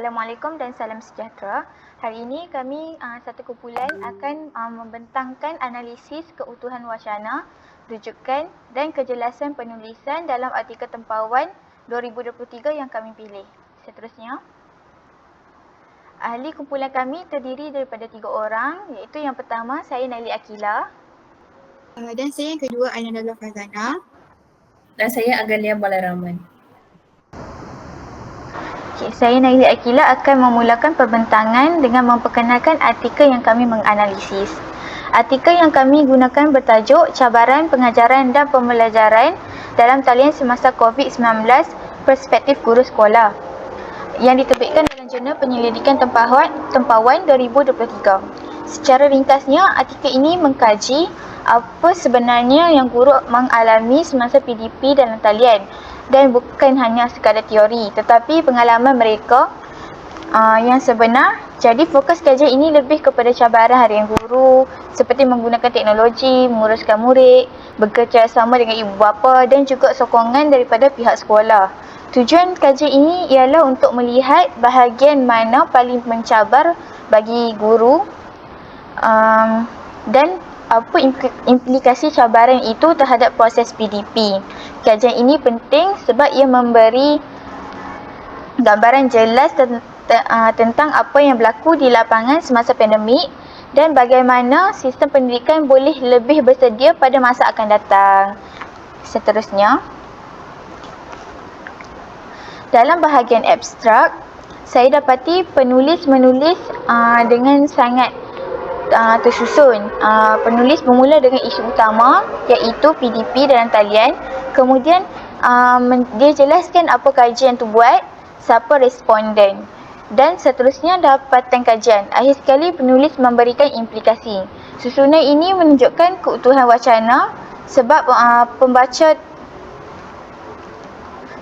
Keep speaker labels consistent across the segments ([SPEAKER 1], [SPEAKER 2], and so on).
[SPEAKER 1] Assalamualaikum dan salam sejahtera. Hari ini kami uh, satu kumpulan akan uh, membentangkan analisis keutuhan wacana, rujukan dan kejelasan penulisan dalam artikel tempawan 2023 yang kami pilih. Seterusnya, ahli kumpulan kami terdiri daripada tiga orang iaitu yang pertama saya Naili Akila.
[SPEAKER 2] Uh, dan saya yang kedua Aina Dalla Fazana.
[SPEAKER 3] Dan saya Agalia Balaraman.
[SPEAKER 1] Saya Naili Akila akan memulakan perbentangan dengan memperkenalkan artikel yang kami menganalisis. Artikel yang kami gunakan bertajuk Cabaran Pengajaran dan Pembelajaran dalam Talian Semasa COVID-19 Perspektif Guru Sekolah yang diterbitkan dalam Jurnal Penyelidikan Tempawan, Tempawan 2023. Secara ringkasnya, artikel ini mengkaji apa sebenarnya yang guru mengalami semasa PDP dalam talian dan bukan hanya sekadar teori tetapi pengalaman mereka uh, yang sebenar jadi fokus kajian ini lebih kepada cabaran harian guru seperti menggunakan teknologi, menguruskan murid, bekerjasama dengan ibu bapa dan juga sokongan daripada pihak sekolah. Tujuan kajian ini ialah untuk melihat bahagian mana paling mencabar bagi guru um, dan apa implikasi cabaran itu terhadap proses PDP. Kajian ini penting sebab ia memberi gambaran jelas tentang apa yang berlaku di lapangan semasa pandemik dan bagaimana sistem pendidikan boleh lebih bersedia pada masa akan datang. Seterusnya, dalam bahagian abstrak, saya dapati penulis menulis uh, dengan sangat uh, tersusun. Uh, penulis bermula dengan isu utama iaitu PDP dalam talian. Kemudian uh, dia jelaskan apa kajian tu buat, siapa responden dan seterusnya dapatan kajian. Akhir sekali penulis memberikan implikasi. Susunan ini menunjukkan keutuhan wacana sebab uh, pembaca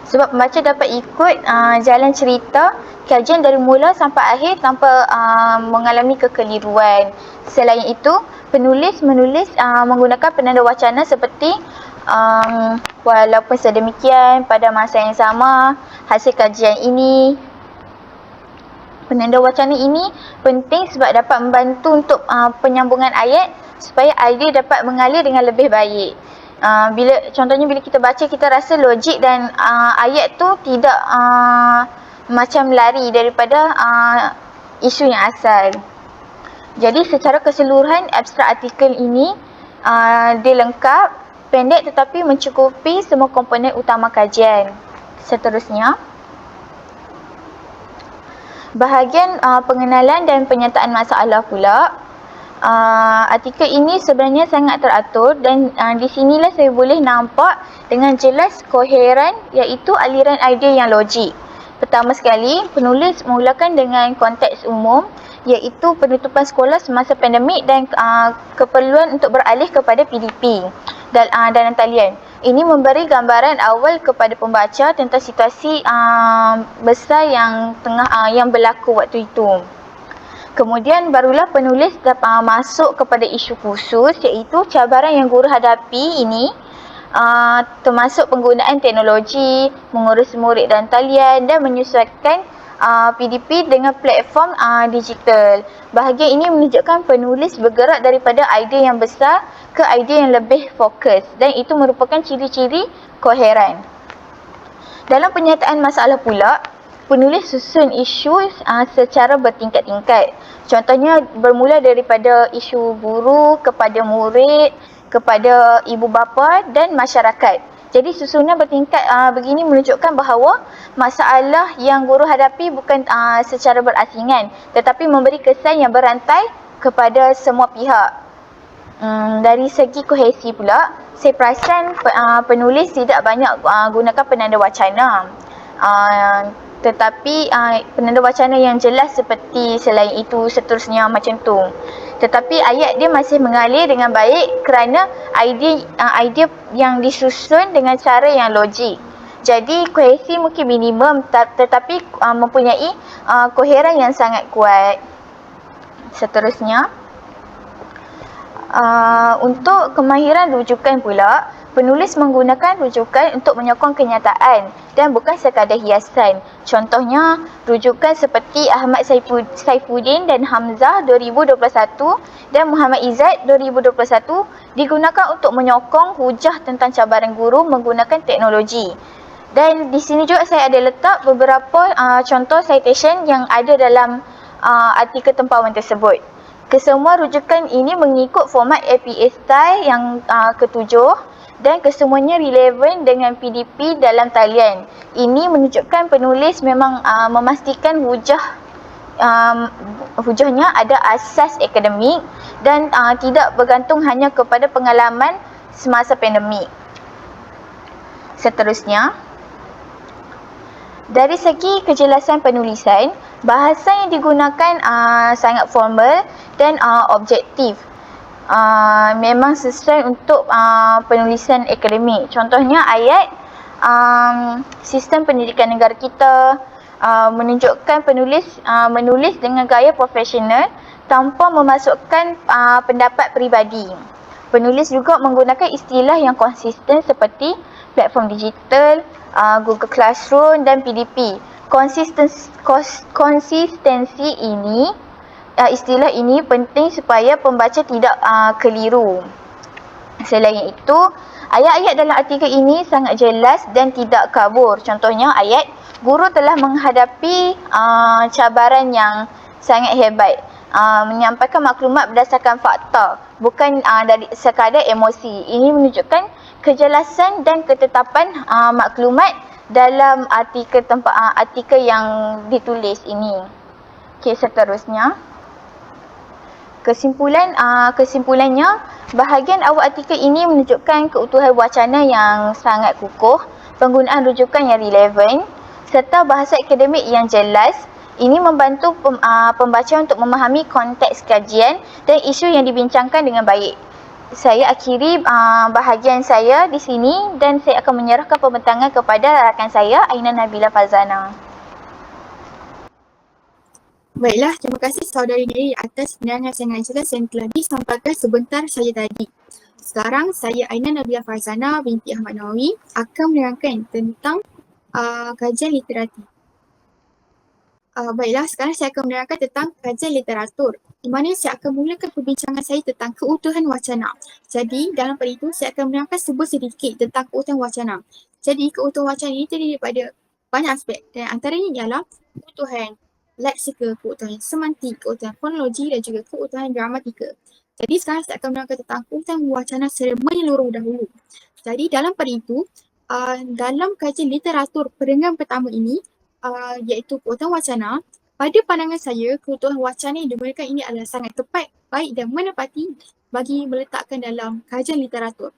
[SPEAKER 1] sebab pembaca dapat ikut uh, jalan cerita kajian dari mula sampai akhir tanpa uh, mengalami kekeliruan. Selain itu, penulis menulis uh, menggunakan penanda wacana seperti um, walaupun sedemikian pada masa yang sama hasil kajian ini penanda wacana ini penting sebab dapat membantu untuk uh, penyambungan ayat supaya idea dapat mengalir dengan lebih baik. Uh, bila contohnya bila kita baca kita rasa logik dan uh, ayat tu tidak uh, macam lari daripada uh, isu yang asal. Jadi secara keseluruhan abstrak artikel ini uh, dia lengkap, pendek tetapi mencukupi semua komponen utama kajian. Seterusnya bahagian uh, pengenalan dan penyataan masalah pula uh, artikel ini sebenarnya sangat teratur dan uh, di sinilah saya boleh nampak dengan jelas koheren iaitu aliran idea yang logik. Pertama sekali, penulis memulakan dengan konteks umum iaitu penutupan sekolah semasa pandemik dan uh, keperluan untuk beralih kepada PDP dan uh, dalam talian. Ini memberi gambaran awal kepada pembaca tentang situasi uh, besar yang tengah uh, yang berlaku waktu itu. Kemudian barulah penulis dapat masuk kepada isu khusus iaitu cabaran yang guru hadapi ini uh, termasuk penggunaan teknologi, mengurus murid dan talian dan menyesuaikan uh, PDP dengan platform uh, digital. Bahagian ini menunjukkan penulis bergerak daripada idea yang besar ke idea yang lebih fokus dan itu merupakan ciri-ciri koheren. Dalam penyataan masalah pula, penulis susun isu uh, secara bertingkat-tingkat. Contohnya bermula daripada isu guru kepada murid, kepada ibu bapa dan masyarakat. Jadi susunan bertingkat uh, begini menunjukkan bahawa masalah yang guru hadapi bukan uh, secara berasingan tetapi memberi kesan yang berantai kepada semua pihak. Hmm, dari segi kohesi pula, saya perasan uh, penulis tidak banyak uh, gunakan penanda wacana. Uh, tetapi uh, penanda wacana yang jelas seperti selain itu seterusnya macam tu. Tetapi ayat dia masih mengalir dengan baik kerana idea uh, idea yang disusun dengan cara yang logik. Jadi kohesi mungkin minimum tetapi uh, mempunyai uh, koheren yang sangat kuat. Seterusnya Uh, untuk kemahiran rujukan pula, penulis menggunakan rujukan untuk menyokong kenyataan dan bukan sekadar hiasan. Contohnya, rujukan seperti Ahmad Saifuddin dan Hamzah 2021 dan Muhammad Izzat 2021 digunakan untuk menyokong hujah tentang cabaran guru menggunakan teknologi. Dan di sini juga saya ada letak beberapa uh, contoh citation yang ada dalam uh, artikel tempawan tersebut. Kesemua rujukan ini mengikut format APA style yang uh, ketujuh dan kesemuanya relevan dengan PDP dalam talian. Ini menunjukkan penulis memang uh, memastikan hujah um, hujahnya ada asas akademik dan uh, tidak bergantung hanya kepada pengalaman semasa pandemik. Seterusnya, dari segi kejelasan penulisan, bahasa yang digunakan uh, sangat formal dan uh, objektif. Uh, memang sesuai untuk uh, penulisan akademik. Contohnya ayat um, sistem pendidikan negara kita uh, menunjukkan penulis uh, menulis dengan gaya profesional tanpa memasukkan uh, pendapat peribadi. Penulis juga menggunakan istilah yang konsisten seperti platform digital, uh, Google Classroom dan PDP. Konsistensi, konsistensi ini, uh, istilah ini penting supaya pembaca tidak uh, keliru. Selain itu, ayat-ayat dalam artikel ini sangat jelas dan tidak kabur. Contohnya ayat, guru telah menghadapi uh, cabaran yang sangat hebat. Uh, menyampaikan maklumat berdasarkan fakta bukan uh, dari sekadar emosi. Ini menunjukkan kejelasan dan ketetapan uh, maklumat dalam artikel tempat uh, artikel yang ditulis ini. Okey, seterusnya. Kesimpulan uh, kesimpulannya bahagian awal artikel ini menunjukkan keutuhan wacana yang sangat kukuh, penggunaan rujukan yang relevan serta bahasa akademik yang jelas. Ini membantu pem, uh, pembaca untuk memahami konteks kajian dan isu yang dibincangkan dengan baik saya akhiri uh, bahagian saya di sini dan saya akan menyerahkan pembentangan kepada rakan saya Aina Nabila Fazana.
[SPEAKER 2] Baiklah, terima kasih saudari Neri atas penerangan sangat jelas yang telah disampaikan sebentar saja tadi. Sekarang saya Aina Nabila Fazana binti Ahmad Nawawi akan menerangkan tentang uh, kajian literatur. Uh, baiklah, sekarang saya akan menerangkan tentang kajian literatur di mana saya akan mulakan perbincangan saya tentang keutuhan wacana. Jadi dalam pada itu saya akan menerangkan sebuah sedikit tentang keutuhan wacana. Jadi keutuhan wacana ini terdiri daripada banyak aspek dan antaranya ialah keutuhan leksikal, keutuhan semantik, keutuhan fonologi dan juga keutuhan gramatika. Jadi sekarang saya akan menerangkan tentang keutuhan wacana secara menyeluruh dahulu. Jadi dalam pada itu, uh, dalam kajian literatur perenggan pertama ini, uh, iaitu keutuhan wacana, pada pandangan saya, keutuhan wacana yang digunakan ini adalah sangat tepat, baik dan menepati bagi meletakkan dalam kajian literatur.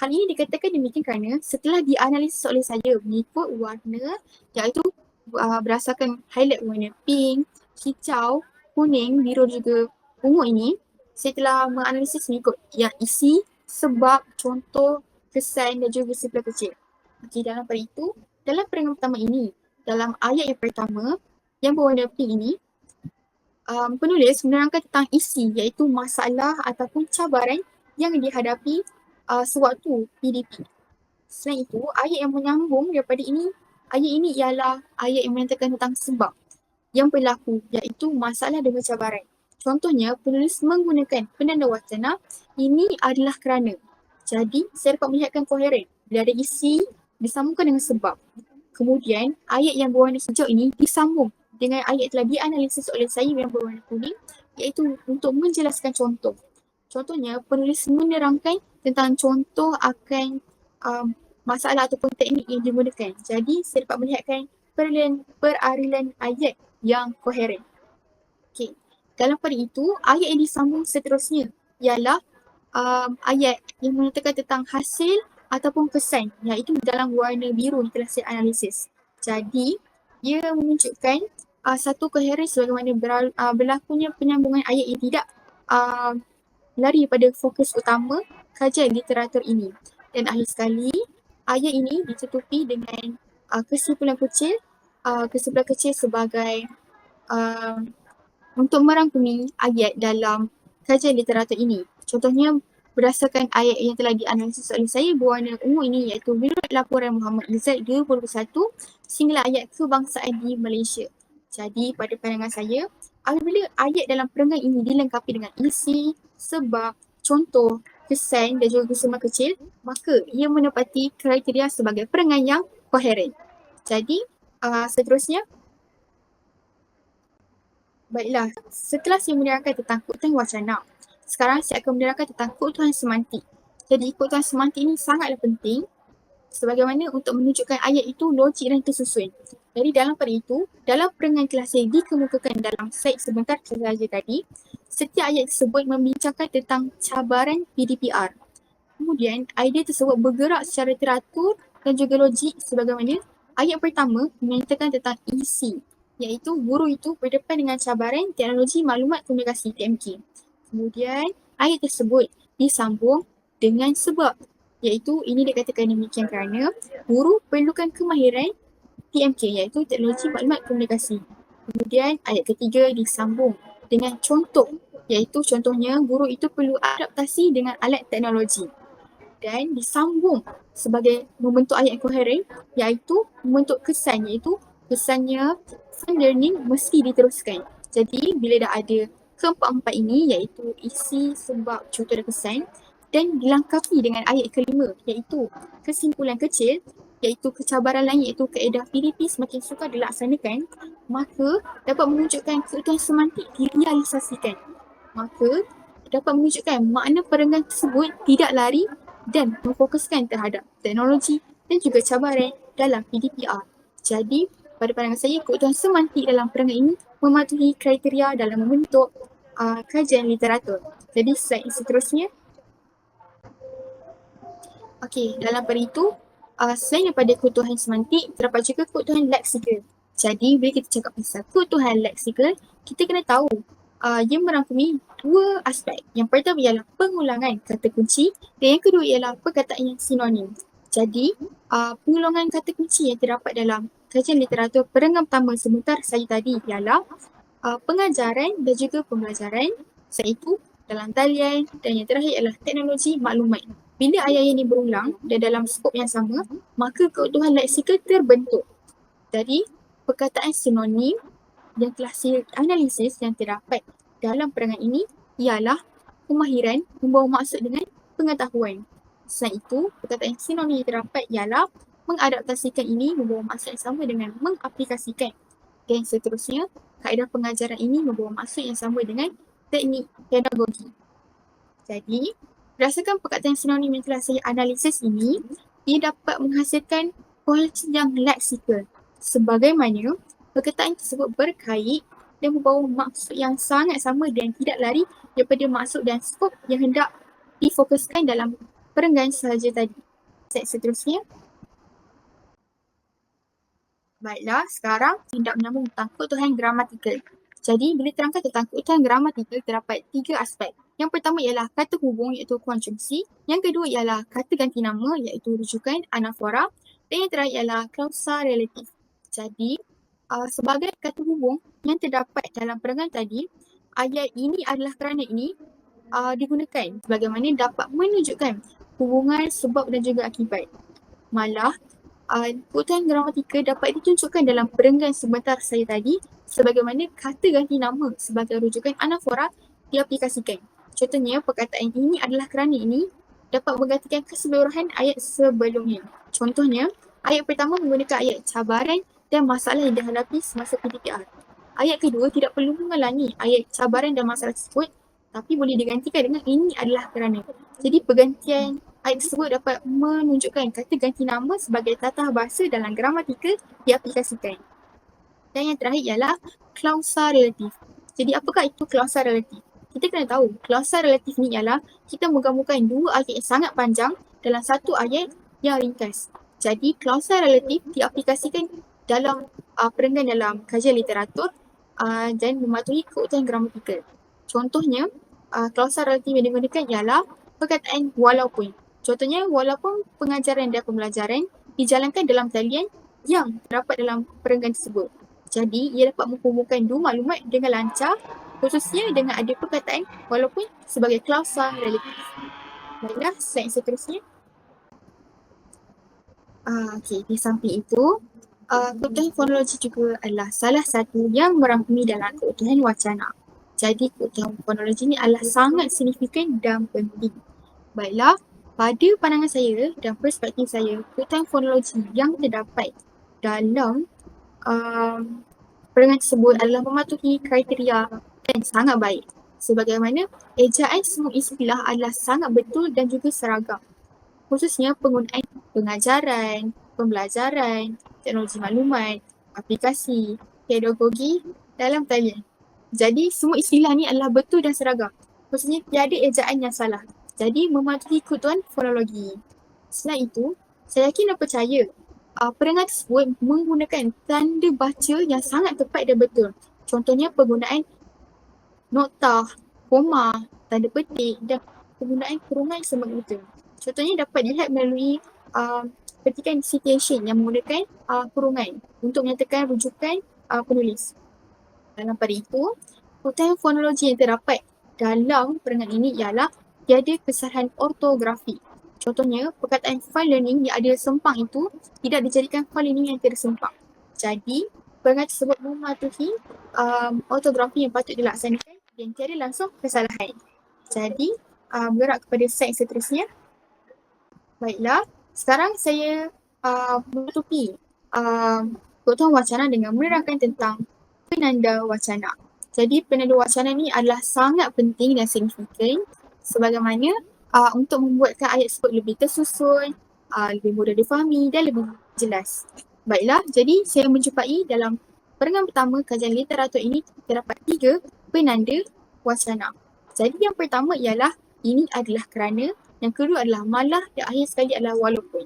[SPEAKER 2] Hal ini dikatakan demikian kerana setelah dianalisis oleh saya mengikut warna iaitu uh, berdasarkan highlight warna pink, hijau, kuning, biru juga ungu ini, saya telah menganalisis mengikut yang isi, sebab, contoh, kesan dan juga sifat kecil. Okey, dalam pada itu, dalam perenggan pertama ini, dalam ayat yang pertama, yang berwarna pink ini um, penulis menerangkan tentang isi iaitu masalah ataupun cabaran yang dihadapi uh, sewaktu PDP. Selain itu, ayat yang menyambung daripada ini, ayat ini ialah ayat yang menyatakan tentang sebab yang berlaku iaitu masalah dengan cabaran. Contohnya, penulis menggunakan penanda wacana, ini adalah kerana. Jadi, saya dapat melihatkan koheren. Bila ada isi, disambungkan dengan sebab. Kemudian, ayat yang berwarna hijau ini disambung dengan ayat telah dianalisis oleh saya yang berwarna kuning iaitu untuk menjelaskan contoh. Contohnya penulis menerangkan tentang contoh akan um, masalah ataupun teknik yang digunakan. Jadi saya dapat melihatkan peralihan, perarilan ayat yang koheren. Okay. Dalam pada itu, ayat yang disambung seterusnya ialah um, ayat yang menyatakan tentang hasil ataupun kesan iaitu dalam warna biru yang telah saya analisis. Jadi, ia menunjukkan uh, satu koheren sebagaimana ber, uh, berlakunya penyambungan ayat yang tidak uh, lari pada fokus utama kajian literatur ini. Dan akhir sekali, ayat ini ditutupi dengan uh, kesimpulan kecil, uh, kesimpulan kecil sebagai uh, untuk merangkumi ayat dalam kajian literatur ini. Contohnya berdasarkan ayat yang telah dianalisis oleh saya berwarna ungu ini iaitu menurut laporan Muhammad Izzat 2021 singgah ayat kebangsaan di Malaysia. Jadi pada pandangan saya, apabila ayat dalam perenggan ini dilengkapi dengan isi, sebab, contoh, kesan dan juga kesemuan kecil, maka ia menepati kriteria sebagai perenggan yang koheren. Jadi, uh, seterusnya, baiklah, setelah saya menerangkan tentang keutuhan wacana, sekarang saya akan menerangkan tentang keutuhan semantik. Jadi keutuhan semantik ini sangatlah penting sebagaimana untuk menunjukkan ayat itu logik dan tersusun. Jadi dalam pada itu, dalam perenggan kelas yang dikemukakan dalam slide sebentar sahaja tadi, setiap ayat tersebut membincangkan tentang cabaran PDPR. Kemudian, idea tersebut bergerak secara teratur dan juga logik sebagaimana ayat pertama menyatakan tentang isi iaitu guru itu berdepan dengan cabaran teknologi maklumat komunikasi TMK. Kemudian ayat tersebut disambung dengan sebab iaitu ini dikatakan demikian kerana guru perlukan kemahiran TMK iaitu teknologi maklumat komunikasi. Kemudian ayat ketiga disambung dengan contoh iaitu contohnya guru itu perlu adaptasi dengan alat teknologi dan disambung sebagai membentuk ayat koheren iaitu membentuk kesan iaitu kesannya fun learning mesti diteruskan. Jadi bila dah ada keempat-empat ini iaitu isi, sebab, contoh dan kesan dan dilengkapi dengan ayat kelima iaitu kesimpulan kecil iaitu kecabaran lain iaitu keedah PDP semakin sukar dilaksanakan maka dapat menunjukkan keutuhan semantik direalisasikan. Maka dapat menunjukkan makna perenggan tersebut tidak lari dan memfokuskan terhadap teknologi dan juga cabaran dalam PDPR. Jadi pada pandangan saya keutuhan semantik dalam perenggan ini mematuhi kriteria dalam membentuk uh, kajian literatur. Jadi slide seterusnya. Okey, dalam pada itu, uh, selain daripada keutuhan semantik, terdapat juga keutuhan leksikal. Jadi, bila kita cakap pasal keutuhan leksikal, kita kena tahu uh, ia merangkumi dua aspek. Yang pertama ialah pengulangan kata kunci dan yang kedua ialah perkataan yang sinonim. Jadi, uh, pengulangan kata kunci yang terdapat dalam kajian literatur perenggan pertama sebentar saya tadi ialah uh, pengajaran dan juga pembelajaran iaitu dalam talian dan yang terakhir ialah teknologi maklumat. Bila ayat ini berulang dan dalam skop yang sama, maka keutuhan leksikal terbentuk. Jadi, perkataan sinonim yang telah saya analisis yang terdapat dalam perenggan ini ialah kemahiran membawa maksud dengan pengetahuan. Selain itu, perkataan sinonim yang terdapat ialah mengadaptasikan ini membawa maksud yang sama dengan mengaplikasikan. Dan seterusnya, kaedah pengajaran ini membawa maksud yang sama dengan teknik pedagogi. Jadi, berdasarkan perkataan sinonim yang telah saya analisis ini, ia dapat menghasilkan kualiti yang leksikal. Sebagaimana perkataan tersebut berkait dan membawa maksud yang sangat sama dan tidak lari daripada maksud dan skop yang hendak difokuskan dalam perenggan sahaja tadi. Set seterusnya. Baiklah, sekarang tindak menyambung tentang keutuhan gramatikal. Jadi, bila terangkan tentang keutuhan gramatikal terdapat tiga aspek. Yang pertama ialah kata hubung iaitu konjungsi. Yang kedua ialah kata ganti nama iaitu rujukan anafora. Dan yang terakhir ialah klausa relatif. Jadi, uh, sebagai kata hubung yang terdapat dalam perenggan tadi, ayat ini adalah kerana ini uh, digunakan sebagaimana dapat menunjukkan hubungan sebab dan juga akibat. Malah, uh, keutahan gramatika dapat ditunjukkan dalam perenggan sebentar saya tadi sebagaimana kata ganti nama sebagai rujukan anafora diaplikasikan. Contohnya, perkataan ini adalah kerana ini dapat menggantikan keseluruhan ayat sebelumnya. Contohnya, ayat pertama menggunakan ayat cabaran dan masalah yang dihadapi semasa PDPR. Ayat kedua tidak perlu mengulangi ayat cabaran dan masalah tersebut tapi boleh digantikan dengan ini adalah kerana. Jadi pergantian ayat tersebut dapat menunjukkan kata ganti nama sebagai tata bahasa dalam gramatika diaplikasikan. Dan yang terakhir ialah klausa relatif. Jadi apakah itu klausa relatif? Kita kena tahu klausa relatif ni ialah kita menggabungkan dua ayat yang sangat panjang dalam satu ayat yang ringkas. Jadi klausa relatif diaplikasikan dalam uh, perenggan dalam kajian literatur uh, dan mematuhi keutuhan gramatikal. Contohnya, uh, klausa relatif yang digunakan ialah perkataan walaupun. Contohnya, walaupun pengajaran dan pembelajaran dijalankan dalam talian yang terdapat dalam perenggan tersebut. Jadi, ia dapat menghubungkan dua maklumat dengan lancar khususnya dengan ada perkataan walaupun sebagai klausa relatif. Baiklah, slide seterusnya. Ah, okay, di samping itu, uh, keutuhan fonologi juga adalah salah satu yang merangkumi dalam keutuhan wacana. Jadi keutuhan fonologi ini adalah sangat signifikan dan penting. Baiklah, pada pandangan saya dan perspektif saya, keutuhan fonologi yang terdapat dalam um, perangan tersebut adalah mematuhi kriteria dan sangat baik. Sebagaimana ejaan semua istilah adalah sangat betul dan juga seragam. Khususnya penggunaan pengajaran, pembelajaran, teknologi maklumat, aplikasi, pedagogi dalam talian. Jadi semua istilah ni adalah betul dan seragam. Khususnya tiada ejaan yang salah. Jadi mematuhi keutuhan fonologi. Selain itu, saya yakin dan percaya uh, perangai tersebut menggunakan tanda baca yang sangat tepat dan betul. Contohnya penggunaan nota, koma, tanda petik dan penggunaan kurungan sebagai itu. Contohnya dapat dilihat melalui uh, petikan citation yang menggunakan uh, kurungan untuk menyatakan rujukan uh, penulis. Dalam pada itu, kutipan fonologi yang terdapat dalam perangan ini ialah tiada kesalahan ortografi. Contohnya, perkataan file learning yang ada sempang itu tidak dijadikan file learning yang tidak sempang. Jadi, perangai tersebut mematuhi um, ortografi yang patut dilaksanakan dan tiada langsung kesalahan. Jadi, uh, bergerak kepada slide seterusnya. Baiklah, sekarang saya uh, menutupi uh, keutamaan wacana dengan menerangkan tentang penanda wacana. Jadi penanda wacana ni adalah sangat penting dan signifikan sebagaimana uh, untuk membuatkan ayat tersebut lebih tersusun, uh, lebih mudah difahami dan lebih jelas. Baiklah, jadi saya menjumpai dalam perangan pertama kajian literatur ini terdapat tiga penanda wacana. Jadi yang pertama ialah ini adalah kerana, yang kedua adalah malah dan akhir sekali adalah walaupun.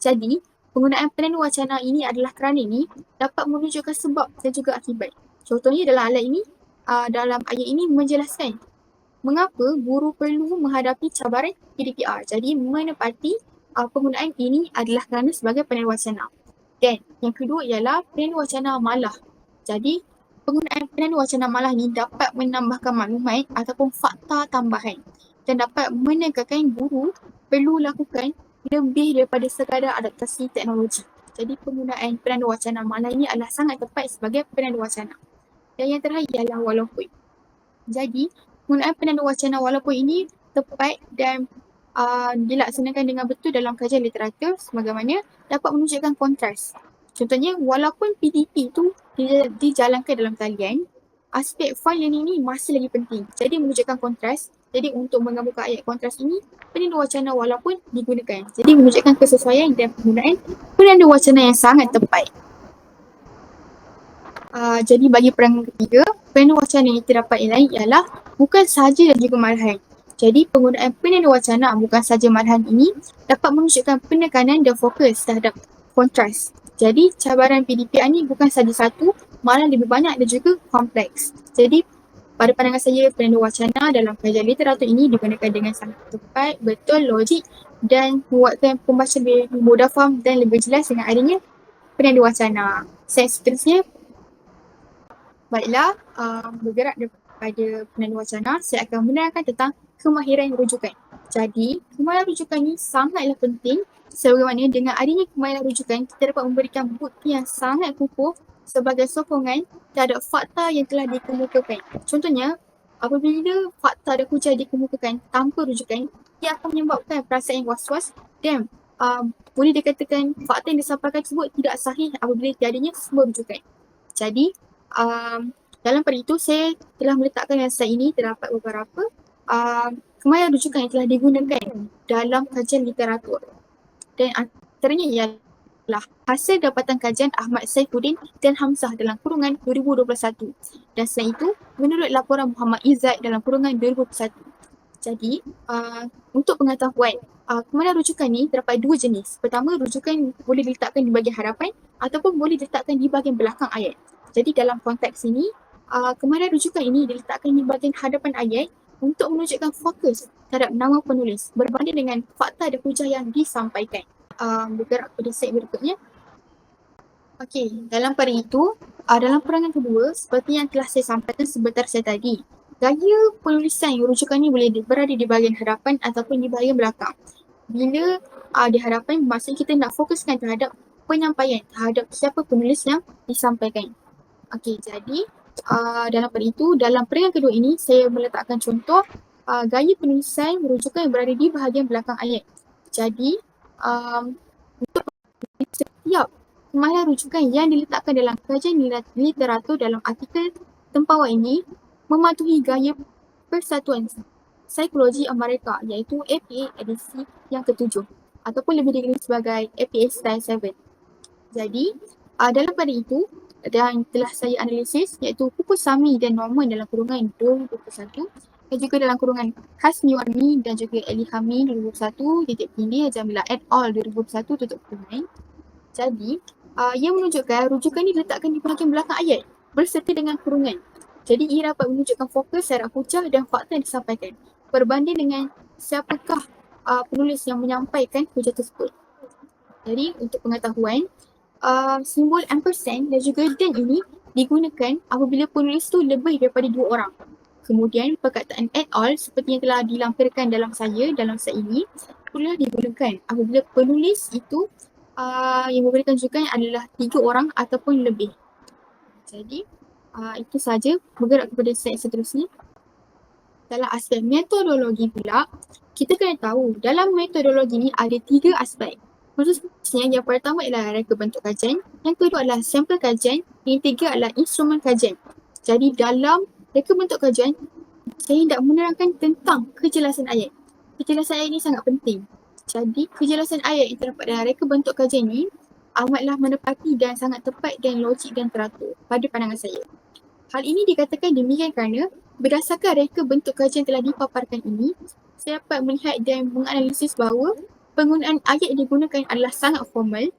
[SPEAKER 2] Jadi penggunaan penanda wacana ini adalah kerana ini dapat menunjukkan sebab dan juga akibat. Contohnya dalam alat ini, uh, dalam ayat ini menjelaskan mengapa guru perlu menghadapi cabaran PDPR. Jadi menepati uh, penggunaan ini adalah kerana sebagai penanda wacana. Dan yang kedua ialah penanda wacana malah. Jadi penggunaan penanda wacana malah ni dapat menambahkan maklumat ataupun fakta tambahan dan dapat menekankan guru perlu lakukan lebih daripada sekadar adaptasi teknologi. Jadi penggunaan penanda wacana malah ini adalah sangat tepat sebagai penanda wacana. Dan yang terakhir ialah walaupun. Jadi penggunaan penanda wacana walaupun ini tepat dan uh, dilaksanakan dengan betul dalam kajian literatur sebagaimana dapat menunjukkan kontras. Contohnya walaupun PDP itu dijalankan dalam talian, aspek file learning ini masih lagi penting. Jadi menunjukkan kontras. Jadi untuk menggambarkan ayat kontras ini, penanda wacana walaupun digunakan. Jadi menunjukkan kesesuaian dan penggunaan penanda wacana yang sangat tepat. Uh, jadi bagi perangan ketiga, penanda wacana yang terdapat yang lain ialah bukan sahaja dan juga malahan. Jadi penggunaan penanda wacana bukan sahaja malahan ini dapat menunjukkan penekanan dan fokus terhadap kontras. Jadi cabaran PDPR ni bukan sahaja satu, malah lebih banyak dan juga kompleks. Jadi pada pandangan saya penanda wacana dalam kajian literatur ini digunakan dengan sangat tepat, betul, logik dan membuatkan pembaca lebih mudah faham dan lebih jelas dengan adanya penanda wacana. Saya seterusnya Baiklah, uh, bergerak daripada penanda wacana, saya akan menerangkan tentang kemahiran rujukan. Jadi, kemahiran rujukan ini sangatlah penting sebagaimana dengan adanya kemahiran rujukan, kita dapat memberikan bukti yang sangat kukuh sebagai sokongan terhadap fakta yang telah dikemukakan. Contohnya, apabila fakta dan hujah dikemukakan tanpa rujukan, ia akan menyebabkan perasaan yang was-was dan uh, boleh dikatakan fakta yang disampaikan tersebut tidak sahih apabila tiadanya semua rujukan. Jadi, um, dalam pada itu saya telah meletakkan dalam slide ini terdapat beberapa uh, kemahiran rujukan yang telah digunakan dalam kajian literatur. Dan antaranya ialah hasil dapatan kajian Ahmad Saifuddin dan Hamzah dalam kurungan 2021. Dan selain itu, menurut laporan Muhammad Izzat dalam kurungan 2021. Jadi, uh, untuk pengetahuan, uh, kemahiran rujukan ni terdapat dua jenis. Pertama, rujukan boleh diletakkan di bahagian hadapan ataupun boleh diletakkan di bahagian belakang ayat. Jadi dalam konteks ini, uh, kemahiran rujukan ini diletakkan di bahagian hadapan ayat untuk menunjukkan fokus terhadap nama penulis berbanding dengan fakta dan hujah yang disampaikan. Uh, bergerak pada slide berikutnya. Okey, dalam pada itu, uh, dalam perangan kedua, seperti yang telah saya sampaikan sebentar saya tadi, gaya penulisan rujukan ni boleh berada di bahagian hadapan ataupun di bahagian belakang. Bila uh, di hadapan, maksudnya kita nak fokuskan terhadap penyampaian terhadap siapa penulis yang disampaikan. Okey, jadi uh, dalam pada itu, dalam perangan kedua ini, saya meletakkan contoh uh, gaya penulisan rujukan yang berada di bahagian belakang ayat. Jadi, um, untuk setiap kemahiran rujukan yang diletakkan dalam kajian literatur dalam artikel tempawan ini mematuhi gaya Persatuan Psikologi Amerika iaitu APA edisi yang ketujuh ataupun lebih dikenali sebagai APA Style 7. Jadi, uh, dalam pada itu dan telah saya analisis iaitu pupus Sami dan Norman dalam kurungan 2021 dan juga dalam kurungan Hasmi Warni dan juga Eli Hami 2021 titik tinggi Jamila et al 2021 tutup kurungan. Jadi, uh, ia menunjukkan rujukan ini diletakkan di bahagian belakang ayat berserta dengan kurungan. Jadi ia dapat menunjukkan fokus secara hujah dan fakta yang disampaikan berbanding dengan siapakah uh, penulis yang menyampaikan hujah tersebut. Jadi untuk pengetahuan, uh, simbol ampersand dan juga dan ini digunakan apabila penulis tu lebih daripada dua orang. Kemudian perkataan at all seperti yang telah dilampirkan dalam saya dalam slide ini pula digunakan apabila penulis itu uh, yang memberikan rujukan adalah tiga orang ataupun lebih. Jadi uh, itu saja bergerak kepada slide seterusnya. Dalam aspek metodologi pula, kita kena tahu dalam metodologi ni ada tiga aspek. Khususnya yang pertama adalah reka bentuk kajian, yang kedua adalah sampel kajian, yang ketiga adalah instrumen kajian. Jadi dalam reka bentuk kajian, saya hendak menerangkan tentang kejelasan ayat. Kejelasan ayat ini sangat penting jadi kejelasan ayat yang terdapat dalam reka bentuk kajian ini amatlah menepati dan sangat tepat dan logik dan teratur pada pandangan saya. Hal ini dikatakan demikian kerana berdasarkan reka bentuk kajian telah dipaparkan ini, saya dapat melihat dan menganalisis bahawa penggunaan ayat yang digunakan adalah sangat formal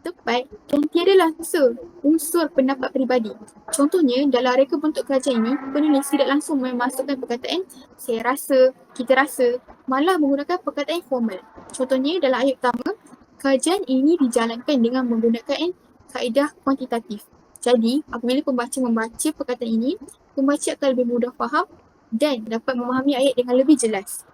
[SPEAKER 2] tepat dan tiada langsung unsur pendapat peribadi. Contohnya dalam reka bentuk kajian ini, penulis tidak langsung memasukkan perkataan saya rasa, kita rasa, malah menggunakan perkataan formal. Contohnya dalam ayat pertama, kajian ini dijalankan dengan menggunakan kaedah kuantitatif. Jadi apabila pembaca membaca perkataan ini, pembaca akan lebih mudah faham dan dapat memahami ayat dengan lebih jelas.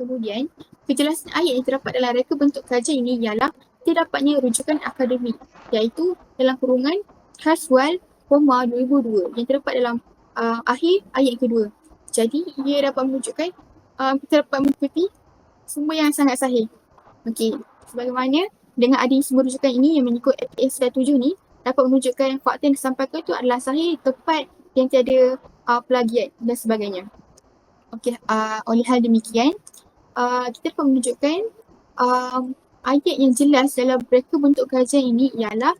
[SPEAKER 2] Kemudian, kejelasan ayat yang terdapat dalam reka bentuk kajian ini ialah terdapatnya rujukan akademik iaitu dalam kurungan Haswell, Koma 2002 yang terdapat dalam uh, akhir ayat kedua. Jadi ia dapat menunjukkan uh, kita dapat mengikuti semua yang sangat sahih. Okey, sebagaimana dengan adanya semua rujukan ini yang mengikut APS 7 ni dapat menunjukkan fakta yang disampaikan itu adalah sahih, tepat yang tiada uh, plagiat dan sebagainya. Okey, uh, oleh hal demikian, uh, kita dapat menunjukkan um, ayat yang jelas dalam reka bentuk kajian ini ialah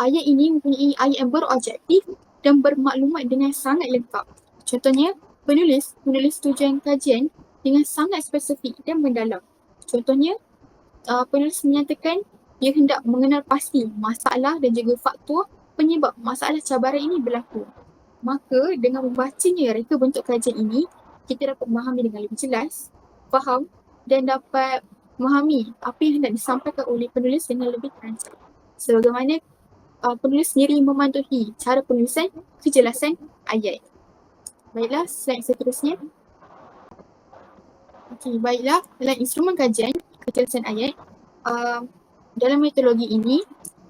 [SPEAKER 2] ayat ini mempunyai ayat yang berobjektif dan bermaklumat dengan sangat lengkap. Contohnya, penulis menulis tujuan kajian dengan sangat spesifik dan mendalam. Contohnya, uh, penulis menyatakan ia hendak mengenal pasti masalah dan juga faktor penyebab masalah cabaran ini berlaku. Maka dengan membacanya reka bentuk kajian ini, kita dapat memahami dengan lebih jelas, faham dan dapat memahami apa yang hendak disampaikan oleh penulis dengan lebih terancam. Sebagaimana uh, penulis sendiri mematuhi cara penulisan kejelasan ayat. Baiklah, slide seterusnya. Okey, baiklah. Dalam instrumen kajian kejelasan ayat, uh, dalam metodologi ini,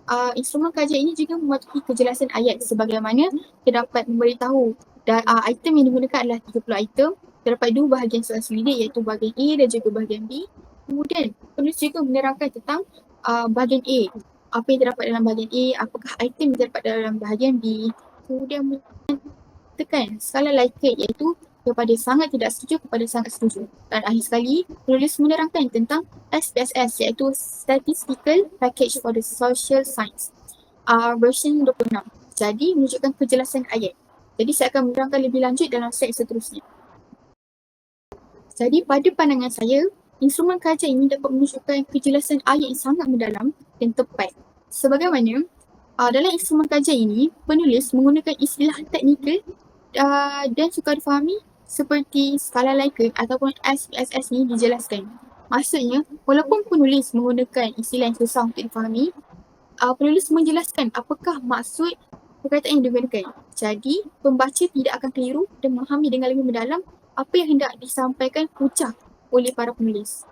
[SPEAKER 2] uh, instrumen kajian ini juga mematuhi kejelasan ayat sebagaimana terdapat memberitahu dan uh, item yang digunakan adalah 30 item terdapat dua bahagian soal selidik iaitu bahagian A dan juga bahagian B Kemudian penulis juga menerangkan tentang uh, bahagian A. Apa yang terdapat dalam bahagian A, apakah item yang terdapat dalam bahagian B. Kemudian tekan skala Likert iaitu kepada sangat tidak setuju kepada sangat setuju. Dan akhir sekali, penulis menerangkan tentang SPSS iaitu Statistical Package for the Social Science uh, version 26. Jadi menunjukkan kejelasan ayat. Jadi saya akan menerangkan lebih lanjut dalam slide seterusnya. Jadi pada pandangan saya, instrumen kajian ini dapat menunjukkan kejelasan ayat yang sangat mendalam dan tepat. Sebagaimana uh, dalam instrumen kajian ini, penulis menggunakan istilah teknikal uh, dan sukar difahami seperti skala Likert ataupun SPSS ini dijelaskan. Maksudnya, walaupun penulis menggunakan istilah yang susah untuk difahami, uh, penulis menjelaskan apakah maksud perkataan yang digunakan. Jadi, pembaca tidak akan keliru dan memahami dengan lebih mendalam apa yang hendak disampaikan ucap oleh para penulis.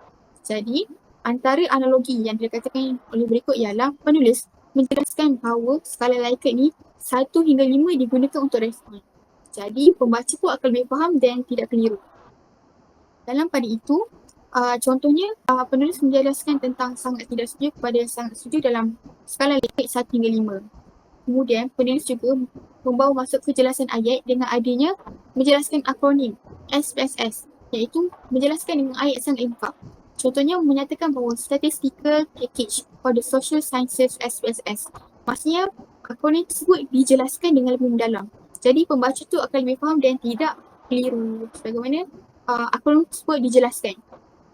[SPEAKER 2] Jadi, antara analogi yang dikatakan oleh berikut ialah penulis menjelaskan bahawa skala Likert ni 1 hingga 5 digunakan untuk respon. Jadi, pembaca pun akan lebih faham dan tidak keliru. Dalam pada itu, uh, contohnya uh, penulis menjelaskan tentang sangat tidak setuju kepada sangat setuju dalam skala Likert 1 hingga 5. Kemudian penulis juga membawa masuk kejelasan ayat dengan adanya menjelaskan akronim SPSS iaitu menjelaskan dengan ayat sangat lengkap. Contohnya menyatakan bahawa statistical package for the social sciences SPSS. Maksudnya akronim tersebut dijelaskan dengan lebih mendalam. Jadi pembaca tu akan lebih faham dan tidak keliru sebagaimana uh, akronim tersebut dijelaskan.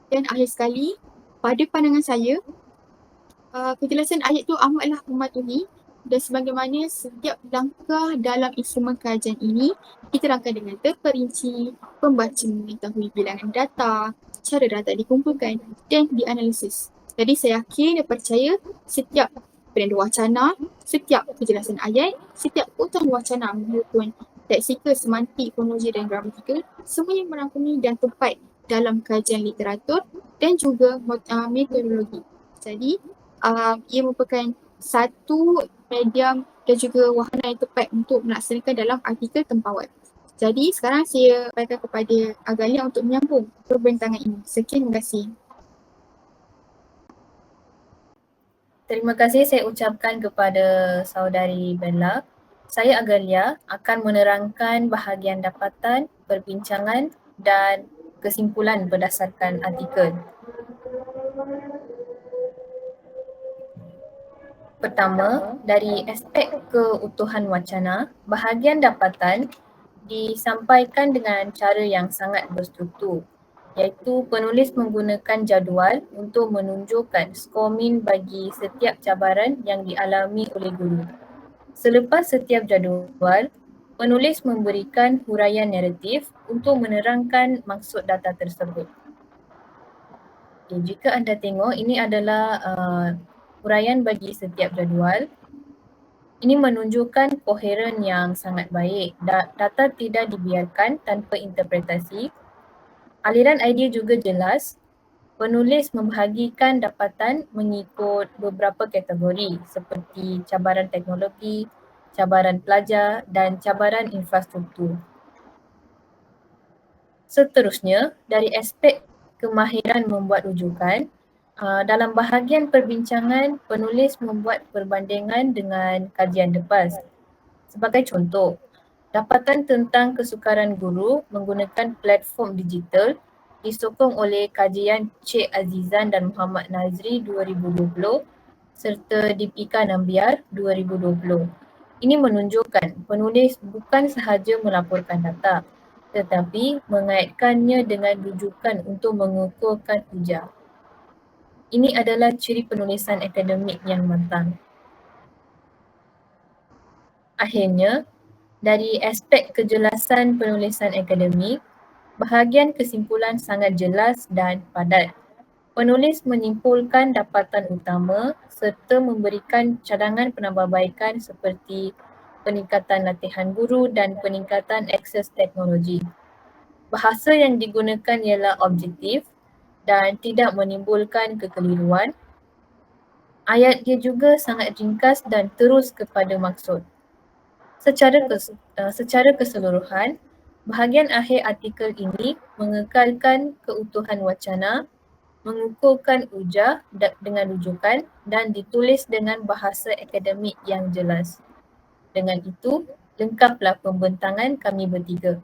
[SPEAKER 2] Dan akhir sekali, pada pandangan saya, uh, kejelasan ayat tu amatlah mematuhi dan sebagaimana setiap langkah dalam instrumen kajian ini diterangkan dengan terperinci, pembaca mengetahui bilangan data, cara data dikumpulkan dan dianalisis. Jadi saya yakin dan percaya setiap brand wacana, setiap kejelasan ayat, setiap keutamaan wacana maupun leksikal, semantik, fonologi dan gramatikal semuanya merangkumi dan tepat dalam kajian literatur dan juga uh, metodologi. Jadi uh, ia merupakan satu medium dan juga wahana yang tepat untuk melaksanakan dalam artikel tempawan. Jadi sekarang saya berikan kepada Agalia untuk menyambung perbincangan ini. Sekian, terima kasih.
[SPEAKER 3] Terima kasih saya ucapkan kepada saudari Bella. Saya Agalia akan menerangkan bahagian dapatan, perbincangan dan kesimpulan berdasarkan artikel. Pertama, dari aspek keutuhan wacana, bahagian dapatan disampaikan dengan cara yang sangat berstruktur iaitu penulis menggunakan jadual untuk menunjukkan skor min bagi setiap cabaran yang dialami oleh guru. Selepas setiap jadual, penulis memberikan huraian naratif untuk menerangkan maksud data tersebut. Okay, jika anda tengok, ini adalah uh, huraian bagi setiap jadual. Ini menunjukkan koheren yang sangat baik. Data tidak dibiarkan tanpa interpretasi. Aliran idea juga jelas. Penulis membahagikan dapatan mengikut beberapa kategori seperti cabaran teknologi, cabaran pelajar dan cabaran infrastruktur. Seterusnya, dari aspek kemahiran membuat rujukan, Uh, dalam bahagian perbincangan, penulis membuat perbandingan dengan kajian lepas. Sebagai contoh, dapatan tentang kesukaran guru menggunakan platform digital disokong oleh kajian Cik Azizan dan Muhammad Nazri 2020 serta Dipika Nambiar 2020. Ini menunjukkan penulis bukan sahaja melaporkan data tetapi mengaitkannya dengan rujukan untuk mengukurkan ujar. Ini adalah ciri penulisan akademik yang matang. Akhirnya, dari aspek kejelasan penulisan akademik, bahagian kesimpulan sangat jelas dan padat. Penulis menyimpulkan dapatan utama serta memberikan cadangan penambahbaikan seperti peningkatan latihan guru dan peningkatan akses teknologi. Bahasa yang digunakan ialah objektif dan tidak menimbulkan kekeliruan. Ayat dia juga sangat ringkas dan terus kepada maksud. Secara uh, secara keseluruhan, bahagian akhir artikel ini mengekalkan keutuhan wacana, mengukuhkan ujar dengan rujukan dan ditulis dengan bahasa akademik yang jelas. Dengan itu, lengkaplah pembentangan kami bertiga.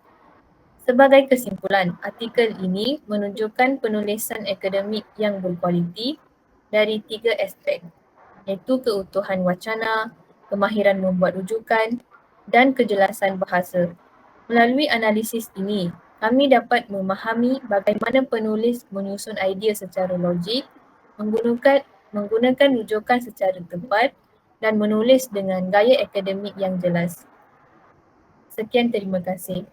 [SPEAKER 3] Sebagai kesimpulan, artikel ini menunjukkan penulisan akademik yang berkualiti dari tiga aspek iaitu keutuhan wacana, kemahiran membuat rujukan dan kejelasan bahasa. Melalui analisis ini, kami dapat memahami bagaimana penulis menyusun idea secara logik, menggunakan menggunakan rujukan secara tepat dan menulis dengan gaya akademik yang jelas. Sekian terima kasih.